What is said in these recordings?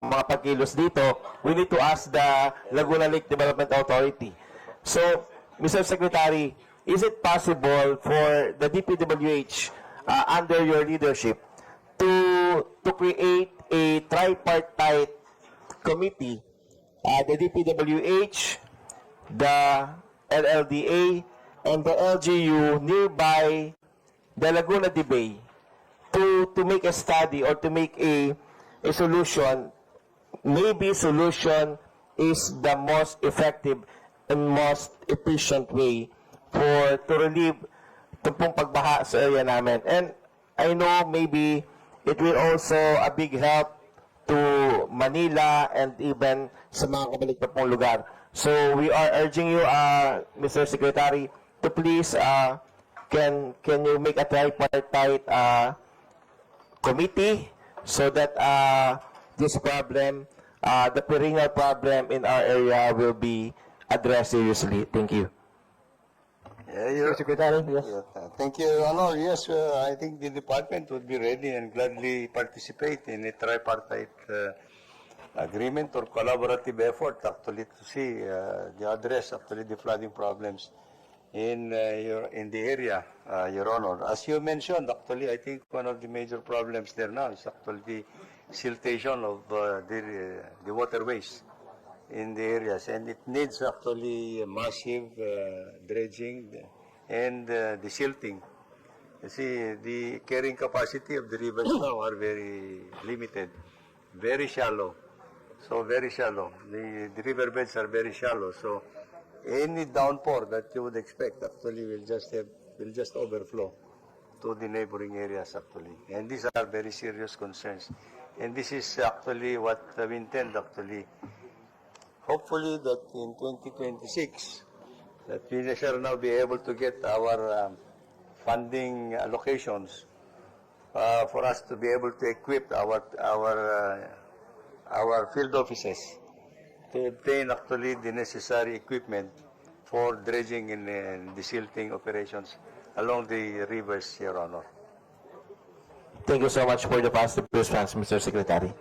mga pagkilos dito, we need to ask the Laguna Lake Development Authority. So, Mr. Secretary, is it possible for the DPWH uh, under your leadership to to create a tripartite committee, uh, the DPWH, the LLDA, and the LGU nearby the Laguna de Bay to to make a study or to make a a solution maybe solution is the most effective and most efficient way for to relieve itong pagbaha sa area namin. And I know maybe it will also a big help to Manila and even sa mga kabalik na pong lugar. So we are urging you, uh, Mr. Secretary, to please uh, can can you make a tripartite uh, committee so that uh, this problem, uh, the perennial problem in our area will be addressed seriously. Thank you. Yeah, you're- Secretary, yes. Yeah, uh, Thank you, Your Honor. Yes, uh, I think the department would be ready and gladly participate in a tripartite uh, agreement or collaborative effort actually to see uh, the address actually the flooding problems in uh, your in the area, uh, Your Honor. As you mentioned, actually, I think one of the major problems there now is actually the siltation of uh, the uh, the waterways in the areas, and it needs actually massive uh, dredging and uh, the silting. You see, the carrying capacity of the rivers now are very limited, very shallow. So very shallow. The, the river beds are very shallow. So any downpour that you would expect actually will just have, will just overflow to the neighboring areas actually. And these are very serious concerns. And this is actually what we intend actually hopefully that in 2026, that we shall now be able to get our um, funding allocations uh, for us to be able to equip our our uh, our field offices to obtain actually the necessary equipment for dredging and, and desilting operations along the rivers, here, Your Honor. Thank you so much for the positive response, Mr. Secretary.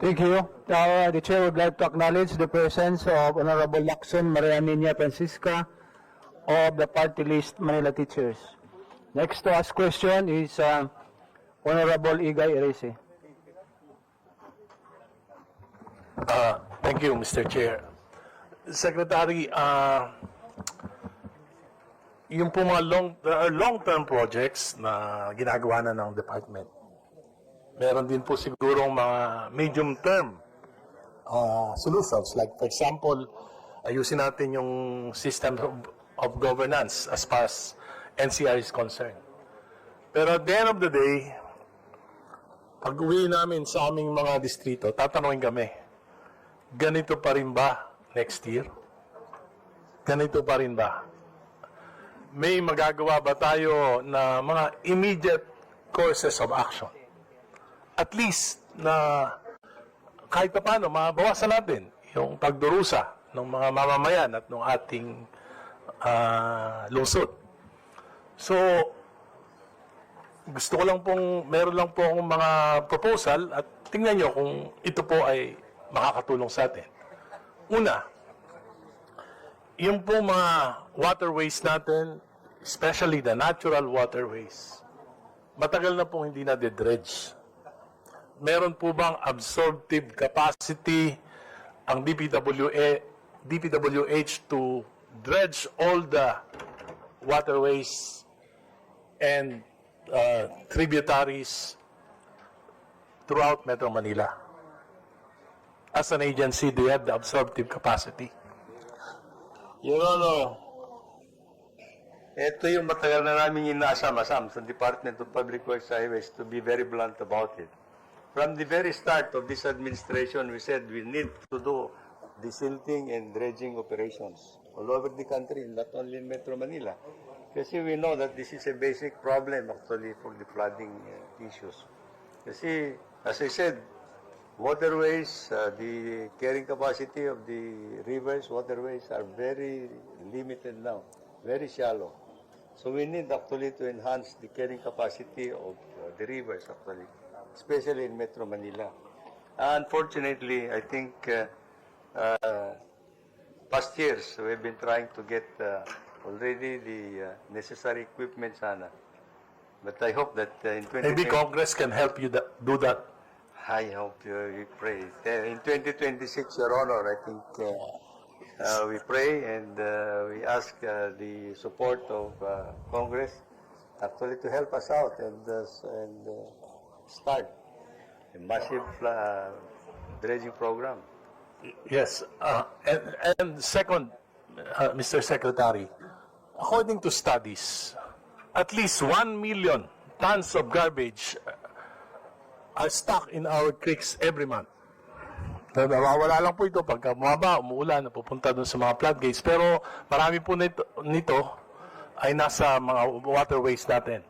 Thank you. Uh, the chair would like to acknowledge the presence of Honorable Lacson Maria Nina Francisca of the party list Manila Teachers. Next to ask question is uh, Honorable Igay Erese. Uh, Thank you, Mr. Chair. Secretary, uh, yung po mga long, are long-term projects na ginagawa na ng department. Meron din po siguro mga medium-term uh, solutions. Like, for example, ayusin natin yung system of, of governance as far as NCR is concerned. Pero at the end of the day, pag uwi namin sa aming mga distrito, tatanungin kami, ganito pa rin ba next year? Ganito pa rin ba? May magagawa ba tayo na mga immediate courses of action? At least na kahit pa paano, mabawasan natin yung pagdurusa ng mga mamamayan at ng ating ah, lungsod. So, gusto ko lang pong, meron lang po akong mga proposal at tingnan nyo kung ito po ay makakatulong sa atin. Una, yung po mga waterways natin, especially the natural waterways, matagal na pong hindi na dredge. Meron po bang absorptive capacity ang DPWA, DPWH to dredge all the waterways and uh, tributaries throughout Metro Manila? As an agency, do you have the absorptive capacity? Your Honor, ito yung matagal na namin inaasam-asam sa Department of Public Works Highways to be very blunt about it. From the very start of this administration, we said we need to do desilting and dredging operations all over the country, not only in Metro Manila. Kasi we know that this is a basic problem actually for the flooding uh, issues. Kasi, as I said, waterways, uh, the carrying capacity of the rivers, waterways are very limited now, very shallow. So we need actually to enhance the carrying capacity of uh, the rivers actually, especially in Metro Manila. Unfortunately, I think uh, uh, past years we've been trying to get uh, already the uh, necessary equipment sana. But I hope that uh, in 2020, Maybe Congress can help you do that. I hope uh, we pray. Uh, In 2026, Your Honor, I think uh, uh, we pray and uh, we ask the support of Congress actually to help us out and, and start a massive dredging program. Yes. And, and second, Mr. Secretary, according to studies, at least 1 million tons of garbage are stuck in our creeks every month. Na- Nawawala lang po ito pagka bumaba, umuulan, napupunta doon sa mga floodgates. Pero marami po nito, nito ay nasa mga waterways natin.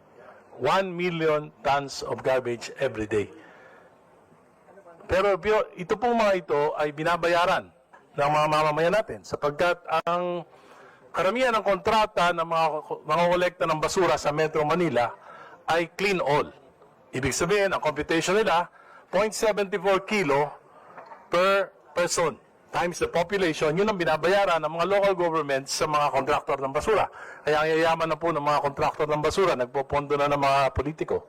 1 million tons of garbage every day. Pero ito pong mga ito ay binabayaran ng mga mamamayan natin sapagkat ang karamihan ng kontrata ng mga mga kolekta ng basura sa Metro Manila ay clean all. Ibig sabihin, ang computation nila, 0.74 kilo per person times the population, yun ang binabayaran ng mga local governments sa mga kontraktor ng basura. Kaya ang yayaman na po ng mga kontraktor ng basura, nagpopondo na ng mga politiko.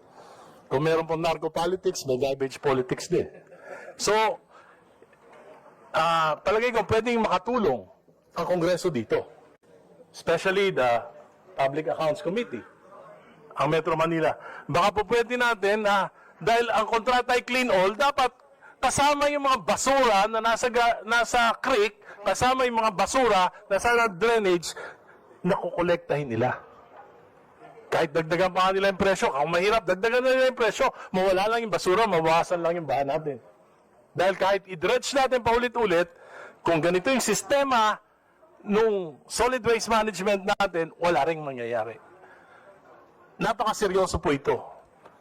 Kung meron pong narco politics, may garbage politics din. So, ah palagay ko pwedeng makatulong ang Kongreso dito. Especially the Public Accounts Committee, ang Metro Manila. Baka po pwede natin na dahil ang kontrata ay clean all, dapat kasama yung mga basura na nasa, nasa creek, kasama yung mga basura na sa drainage, na kukolektahin nila. Kahit dagdagan pa nila yung presyo, kung mahirap, dagdagan na nila yung presyo, mawala lang yung basura, mabawasan lang yung bahan natin. Dahil kahit i-dredge natin paulit-ulit, kung ganito yung sistema nung solid waste management natin, wala ring mangyayari. Napakaseryoso po ito.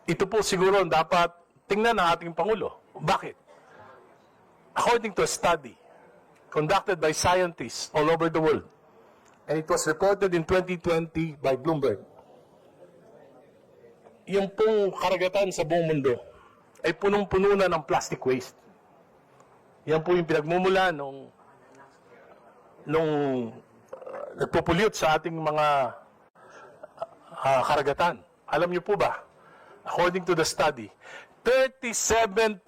Ito po siguro ang dapat tingnan ng ating Pangulo. Bakit? According to a study conducted by scientists all over the world, and it was reported in 2020 by Bloomberg, yung pong karagatan sa buong mundo ay punong-puno na ng plastic waste. Yan po yung pinagmumula nung nung uh, nagpo-pollute sa ating mga uh, karagatan. Alam niyo po ba, according to the study, 37%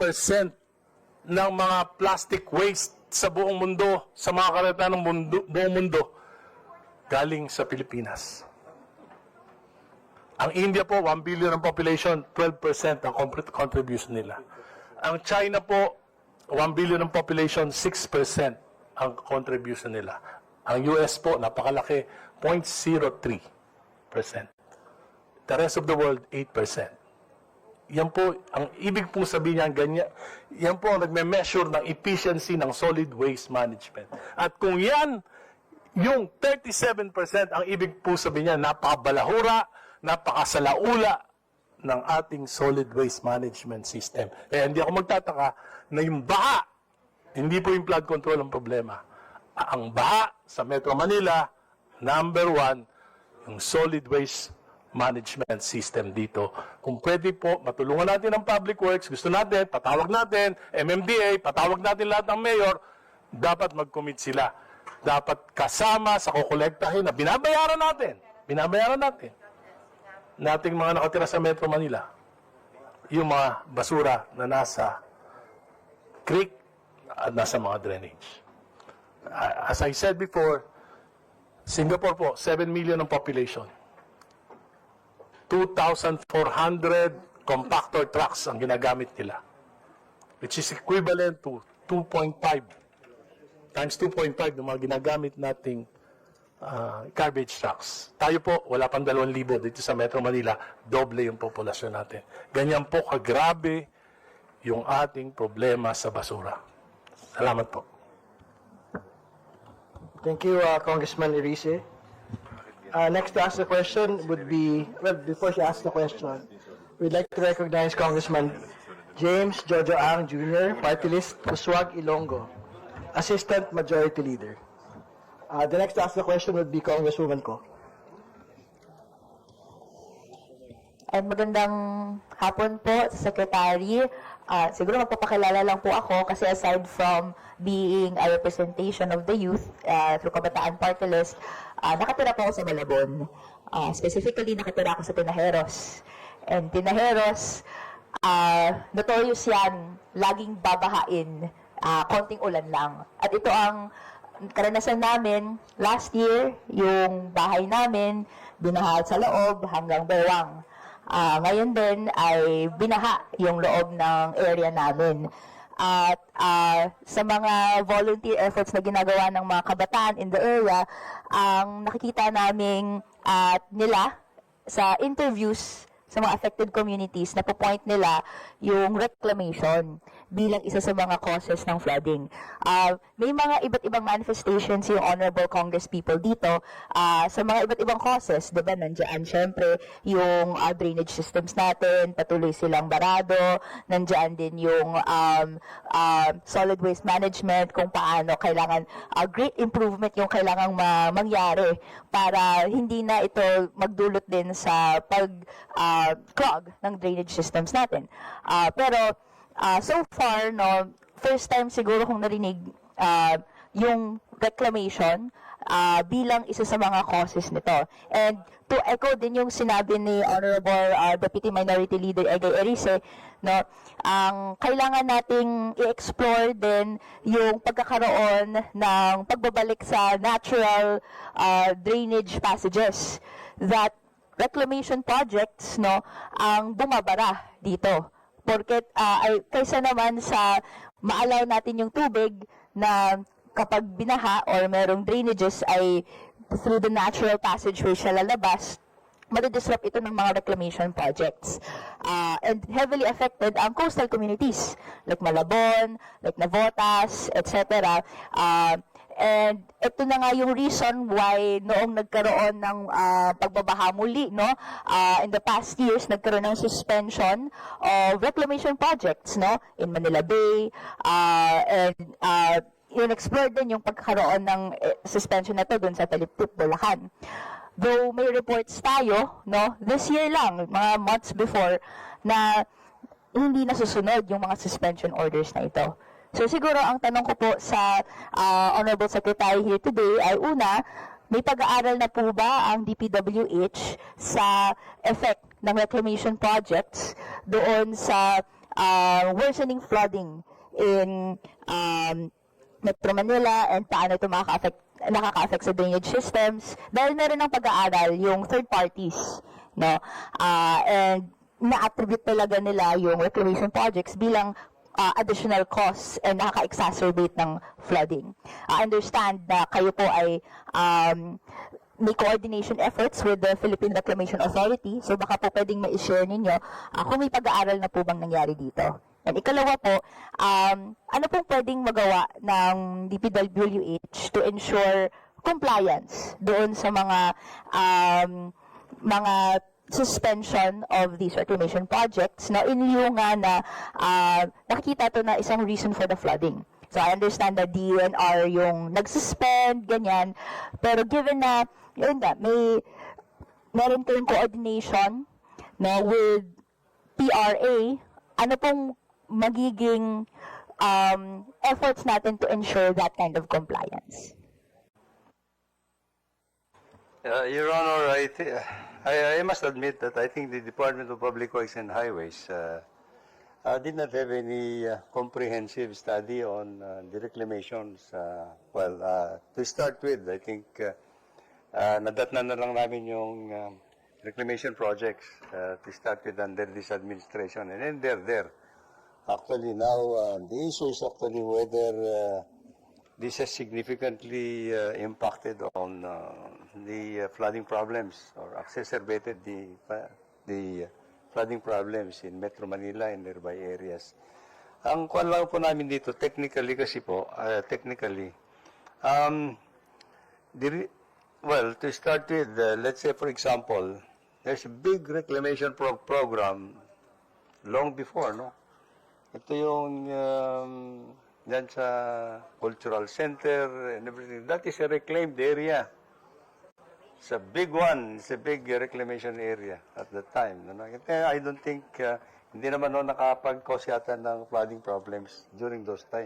ng mga plastic waste sa buong mundo, sa mga karagatan ng mundo, buong mundo, galing sa Pilipinas. Ang India po, 1 billion ang population, 12% ang compr- contribution nila. Ang China po, 1 billion ang population, 6% ang contribution nila. Ang US po, napakalaki, 0.03%. The rest of the world, 8%. Yan po, ang ibig pong sabihin niya, ganyan, yan po ang nagme-measure ng efficiency ng solid waste management. At kung yan, yung 37% ang ibig po sabihin niya, napakabalahura, napakasalaula ng ating solid waste management system. Kaya hindi ako magtataka na yung baha, hindi po yung flood control ang problema. Ang baha sa Metro Manila, number one, yung solid waste management system dito. Kung pwede po, matulungan natin ang public works, gusto natin, patawag natin, MMDA, patawag natin lahat ng mayor, dapat mag-commit sila. Dapat kasama sa kukolektahin na binabayaran natin. Binabayaran natin. Nating mga nakatira sa Metro Manila. Yung mga basura na nasa creek at nasa mga drainage. As I said before, Singapore po, 7 million ang population. 2,400 compactor trucks ang ginagamit nila. Which is equivalent to 2.5 times 2.5 ng mga ginagamit nating ah, garbage trucks. Tayo po, wala pang 2,000 dito sa Metro Manila, doble yung populasyon natin. Ganyan po kagrabe yung ating problema sa basura. Salamat po. Thank you, uh, Congressman Erice. Uh, next to ask the question would be, well, before she asks the question, we'd like to recognize Congressman James Jojo Ang Jr., Party List, Puswag Ilonggo, Assistant Majority Leader. Uh, the next to ask the question would be Congresswoman Ko. Ay magandang hapon po, Secretary. Ah, siguro magpapakilala lang po ako kasi aside from being a representation of the youth ah, through Kabataan Party List, ah, nakatira po ako sa Malabon. Ah, specifically, nakatira ako sa Tinajeros. And Tinajeros, ah, notorious yan, laging babahain, ah, konting ulan lang. At ito ang karanasan namin last year, yung bahay namin, binaha sa loob hanggang bewang. Ah, ngayon din ay binaha yung loob ng area namin. At ah, sa mga volunteer efforts na ginagawa ng mga kabataan in the area, ang nakikita namin at nila sa interviews sa mga affected communities na po-point nila yung reclamation bilang isa sa mga causes ng flooding. Ah, may mga iba't ibang manifestations yung honorable congress people dito ah, sa mga iba't ibang causes, 'di ba? Nandiyan syempre yung ah, drainage systems natin, patuloy silang barado, nandiyan din yung um, ah, solid waste management kung paano kailangan ah, great improvement yung kailangang ma- mangyari para hindi na ito magdulot din sa pag ah, clog ng drainage systems natin. Ah, pero ah, so far no first time siguro kong narinig ah, yung reclamation ah, bilang isa sa mga causes nito. And to echo din yung sinabi ni Honorable ah, Deputy Minority Leader Egay Erice, no, ang kailangan nating i-explore din yung pagkakaroon ng pagbabalik sa natural ah, drainage passages that reclamation projects no ang bumabara dito porket ay kaysa naman sa maalaw natin yung tubig na kapag binaha or merong drainages ay through the natural passageway siya lalabas madidisrupt ito ng mga reclamation projects. Ah, and heavily affected ang coastal communities like Malabon, like Navotas, etc. Ah, and ito na nga yung reason why noong nagkaroon ng ah, pagbabaha muli, no, ah, in the past years, nagkaroon ng suspension of reclamation projects, no, in Manila Bay, ah, and ah, in-explore din yung pagkakaroon ng eh, suspension na to dun sa Taliptip, Bulacan. Though may reports tayo, no, this year lang, mga months before, na hindi nasusunod yung mga suspension orders na ito. So siguro ang tanong ko po sa ah, Honorable Secretary here today ay una, may pag-aaral na po ba ang DPWH sa effect ng reclamation projects doon sa ah, worsening flooding in um, Metro Manila and paano ito makaka-affect nakaka-affect sa drainage systems? Dahil meron ng pag-aaral yung third parties no? Ah, and na-attribute talaga nila yung reclamation projects bilang ah, additional costs and nakaka-exacerbate ng flooding. I understand na kayo po ay um, may coordination efforts with the Philippine Reclamation Authority. So baka po pwedeng ma-share ninyo ah, kung may pag-aaral na po bang nangyari dito. And ikalawa po, um, ano pong pwedeng magawa ng DPWH to ensure compliance doon sa mga um, mga suspension of these reclamation projects na inliyo nga na ah, nakikita to na isang reason for the flooding. So I understand that DNR yung nag-suspend, ganyan. Pero given na, yun nga, may meron kayong coordination na with PRA, ano pong magiging um, efforts natin to ensure that kind of compliance? Uh, Your Honor, I, I, I must admit that I think the Department of Public Works and Highways uh, uh, did not have any uh, comprehensive study on uh, the reclamations. Uh, well, uh, to start with, I think uh, uh, na lang namin yung um, reclamation projects uh, to start with under this administration. And then they're there. Actually, now uh, the issue is actually whether uh, this has significantly uh, impacted on uh, the uh, flooding problems or exacerbated the uh, the uh, flooding problems in Metro Manila and nearby areas. Ang kuwan lang po namin dito, technically kasi po, uh, technically, um, the, well, to start with, uh, let's say for example, there's a big reclamation pro- program long before, no? Ito yung um, dyan sa cultural center and everything. That is a reclaimed area. It's a big one. It's a big reclamation area at the time. I don't think uh, hindi naman no nakapag-cause yata ng flooding problems during those time.